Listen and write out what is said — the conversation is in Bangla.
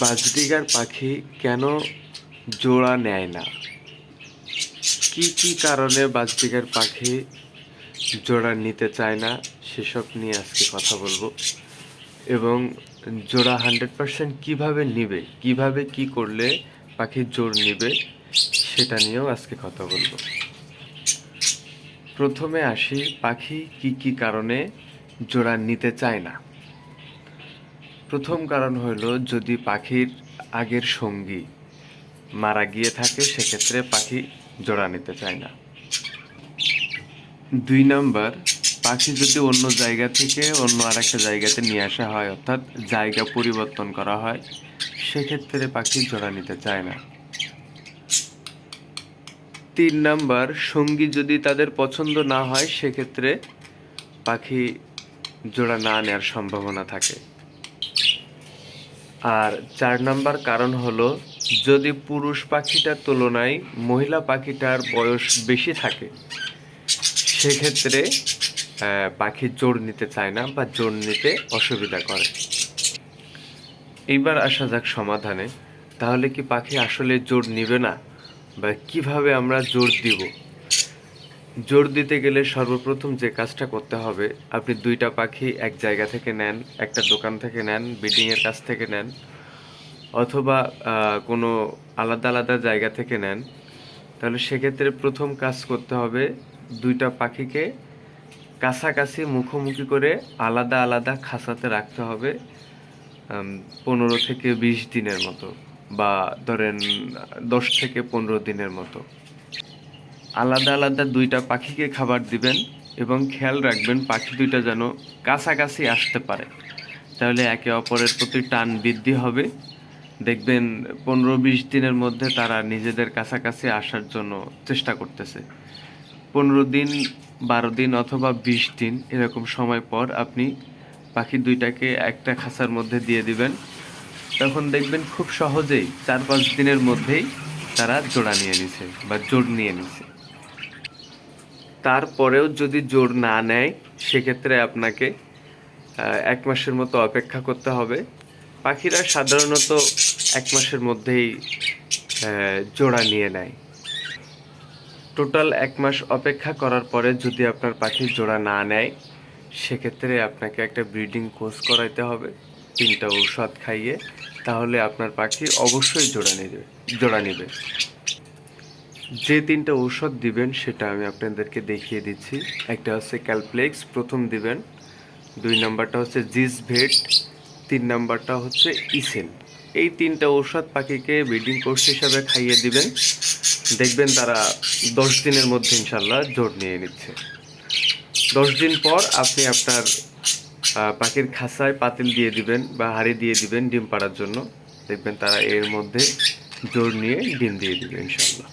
বাজরিগার পাখি কেন জোড়া নেয় না? কি কি কারণে বাজরিগার পাখি জোড়া নিতে চায় না? সেসব নিয়ে আজকে কথা বলব। এবং জোড়া হান্ড্রেড পার্সেন্ট কীভাবে নিবে? কীভাবে কি করলে পাখি জোর নিবে? সেটা নিয়েও আজকে কথা বলব। প্রথমে আসি, পাখি কি কি কারণে জোড়া নিতে চায় না? প্রথম কারণ হলো যদি পাখির আগের সঙ্গী মারা গিয়ে থাকে, সেক্ষেত্রে পাখি জোড়া নিতে চায় না। দুই নাম্বার, পাখি যদি অন্য জায়গা থেকে অন্য আরেকটা জায়গাতে নিয়ে আসা হয়, অর্থাৎ জায়গা পরিবর্তন করা হয়, সেক্ষেত্রে পাখি জোড়া নিতে চায় না। তিন নাম্বার, সঙ্গী যদি তাদের পছন্দ না হয়, সেক্ষেত্রে পাখি জোড়া না নেওয়ার সম্ভাবনা থাকে। আর চার নাম্বার কারণ হলো, যদি পুরুষ পাখিটার তুলনায় মহিলা পাখিটার বয়স বেশি থাকে, সেক্ষেত্রে পাখি জোর নিতে চায় না বা জোর নিতে অসুবিধা করে। এইবার আসা যাক সমাধানে। তাহলে কি পাখি আসলে জোর নিবে না? বা কীভাবে আমরা জোর দিব? জোর দিতে গেলে সর্বপ্রথম যে কাজটা করতে হবে, আপনি দুইটা পাখি এক জায়গা থেকে নেন, একটা দোকান থেকে নেন বিল্ডিংয়ের কাছ থেকে নেন, অথবা কোনো আলাদা আলাদা জায়গা থেকে নেন, তাহলে সেক্ষেত্রে প্রথম কাজ করতে হবে দুইটা পাখিকে কাছাকাছি মুখোমুখি করে আলাদা আলাদা খাঁচাতে রাখতে হবে পনেরো থেকে বিশ দিনের মতো, বা ধরেন দশ থেকে পনেরো দিনের মতো। আলাদা আলাদা দুইটা পাখিকে খাবার দিবেন এবং খেয়াল রাখবেন পাখি দুইটা যেন কাছাকাছি আসতে পারে। তাহলে একে অপরের প্রতি টান বৃদ্ধি হবে। দেখবেন পনেরো বিশ দিনের মধ্যে তারা নিজেদের কাছাকাছি আসার জন্য চেষ্টা করতেছে। পনেরো দিন, বারো দিন অথবা বিশ দিন এরকম সময় পর আপনি পাখি দুইটাকে একটা খাঁচার মধ্যে দিয়ে দিবেন। তখন দেখবেন খুব সহজেই চার পাঁচ দিনের মধ্যেই তারা জোড়া নিয়ে নিছে বা জোর নিয়ে নিছে। তারপরেও যদি জোর না নেয়, সেক্ষেত্রে আপনাকে এক মাসের মতো অপেক্ষা করতে হবে। পাখিরা সাধারণত এক মাসের মধ্যেই জোড়া নিয়ে নেয়। টোটাল এক মাস অপেক্ষা করার পরে যদি আপনার পাখির জোড়া না নেয়, সেক্ষেত্রে আপনাকে একটা ব্রিডিং কোর্স করাইতে হবে, তিনটা ঔষধ খাইয়ে। তাহলে আপনার পাখি অবশ্যই জোড়া নেবে জোড়া নেবে। যে তিনটা ঔষধ দিবেন সেটা আমি আপনাদেরকে দেখিয়ে দিচ্ছি। একটা হচ্ছে ক্যালপ্লেক্স প্রথম দিবেন। দুই নাম্বারটা হচ্ছে জিস ভেট তিন নাম্বারটা হচ্ছে ইসেন এই তিনটা ঔষধ পাখিকে ব্রিডিং কোর্স হিসাবে খাইয়ে দিবেন। দেখবেন তারা দশ দিনের মধ্যে ইনশাল্লাহ জোর নিয়ে নিচ্ছে। দশ দিন পর আপনি আপনার পাখির খাসায় পাতিল দিয়ে দিবেন বা হাড়ি দিয়ে দিবেন ডিম পাড়ার জন্য। দেখবেন তারা এর মধ্যে জোর নিয়ে ডিম দিয়ে দিবে ইনশাল্লাহ